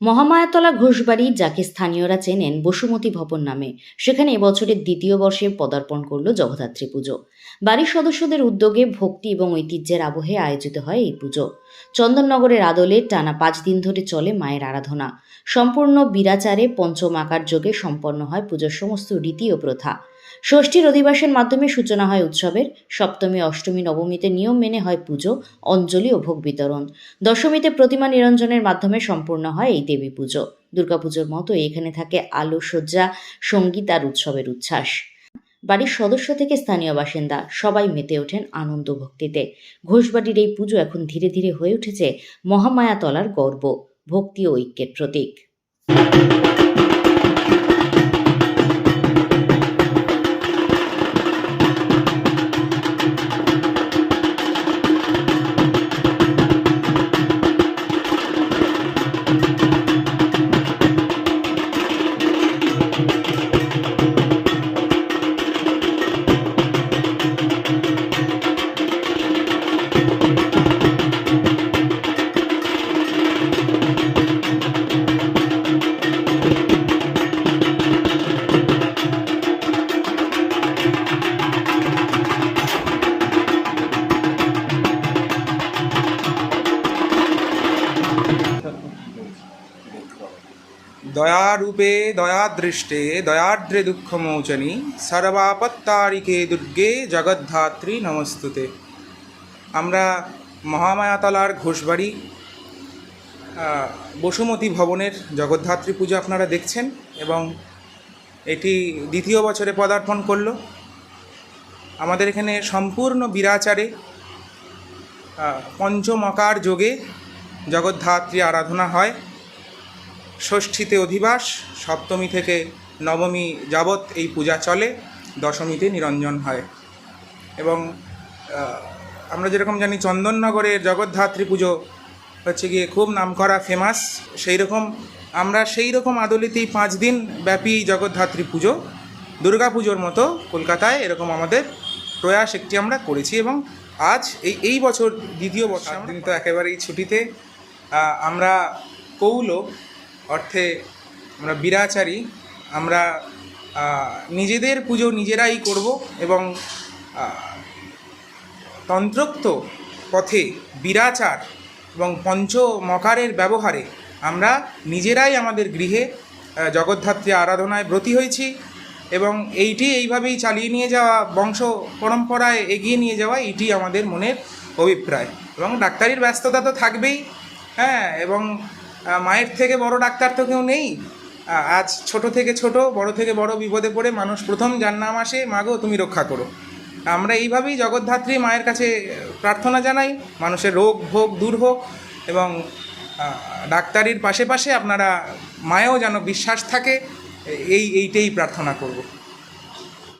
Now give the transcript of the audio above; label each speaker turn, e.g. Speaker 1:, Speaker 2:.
Speaker 1: মহামায়াতলা ঘোষবাড়ি, যাকে স্থানীয়রা চেনেন বসুমতী ভবন নামে, সেখানে এবছরের দ্বিতীয় বর্ষে পদার্পণ করল জগদ্ধাত্রী পুজো। বাড়ির সদস্যদের উদ্যোগে ভক্তি এবং ঐতিহ্যের আবহে আয়োজিত হয় এই পুজো। চন্দননগরের আদলে টানা পাঁচ দিন ধরে চলে মায়ের আরাধনা। সম্পূর্ণ বিরাচারে পঞ্চম আকার যোগে সম্পন্ন হয় পুজোর সমস্ত রীতি ও প্রথা। ষষ্ঠীর অধিবাসের মাধ্যমে সূচনা হয় উৎসবের। সপ্তমী, অষ্টমী, নবমীতে নিয়ম মেনে হয় পুজো, অঞ্জলি ও ভোগ বিতরণ। দশমীতে প্রতিমা নিরঞ্জনের মাধ্যমে সম্পূর্ণ হয় এই দেবী পুজো। দুর্গাপুজোর মতো এখানে থাকে আলোকসজ্জা সংগীত আর উৎসবের উচ্ছ্বাস। বাড়ির সদস্য থেকে স্থানীয় বাসিন্দা সবাই মেতে ওঠেন আনন্দ ভক্তিতে। ঘোষবাড়ির এই পুজো এখন ধীরে ধীরে হয়ে উঠেছে মহামায়াতলার গর্ব, ভক্তি ও ঐক্যের প্রতীক। thank you.
Speaker 2: দয়ারূপে দয়াদৃষ্টে দয়াদ্রে দুঃখমোচনী সর্বাপত্তারিকে দুর্গে জগদ্ধাত্রী নমস্তুতে। আমরা মহামায়াতলার ঘোষবাড়ি বসুমতী ভবনের জগদ্ধাত্রী পুজো আপনারা দেখছেন এবং এটি দ্বিতীয় বছরে পদার্পণ করল। আমাদের এখানে সম্পূর্ণ বিরাচারে পঞ্চমকার যোগে জগদ্ধাত্রী আরাধনা হয়। ষষ্ঠীতে অধিবাস, সপ্তমী থেকে নবমী যাবৎ এই পূজা চলে, দশমীতে নিরঞ্জন হয়। এবং আমরা যেরকম জানি চন্দননগরের জগদ্ধাত্রী পুজো হচ্ছে গিয়ে খুব নামকরা ফেমাস সেই রকম আমরা সেই রকম আদলিতেই পাঁচ দিন ব্যাপী জগদ্ধাত্রী পুজো, দুর্গা পুজোর মতো কলকাতায় এরকম আমাদের প্রয়াস একটি আমরা করেছি এবং আজ এই এই বছর দ্বিতীয় বছর দিন তো একেবারেই ছুটিতে আমরা কৌল অর্থে আমরা বিরাচারী, আমরা নিজেদের পুজো নিজেরাই করব এবং তন্ত্রোক্ত পথে বিরাচার এবং পঞ্চ মকারের ব্যবহারে আমরা নিজেরাই আমাদের গৃহে জগদ্ধাত্রী আরাধনায় ব্রতী হয়েছি এবং এইটি এইভাবেই চালিয়ে নিয়ে যাওয়া, বংশ পরম্পরায় এগিয়ে নিয়ে যাওয়া এটি আমাদের মনের অভিপ্রায় এবং ডাক্তারির ব্যস্ততা তো থাকবেই হ্যাঁ এবং মায়ের থেকে বড় ডাক্তার তো কেউ নেই। আজ ছোট থেকে ছোট, বড় থেকে বড় বিপদে পড়ে মানুষ প্রথম যার নাম আসে মাগো তুমি রক্ষা করো। আমরা এইভাবেই জগদ্ধাত্রী মায়ের কাছে প্রার্থনা জানাই, মানুষের রোগ ভোগ দূর হোক, এবং ডাক্তারির পাশে পাশে আপনারা মায়েও যেন বিশ্বাস থাকে, এই, এইটাই প্রার্থনা করব।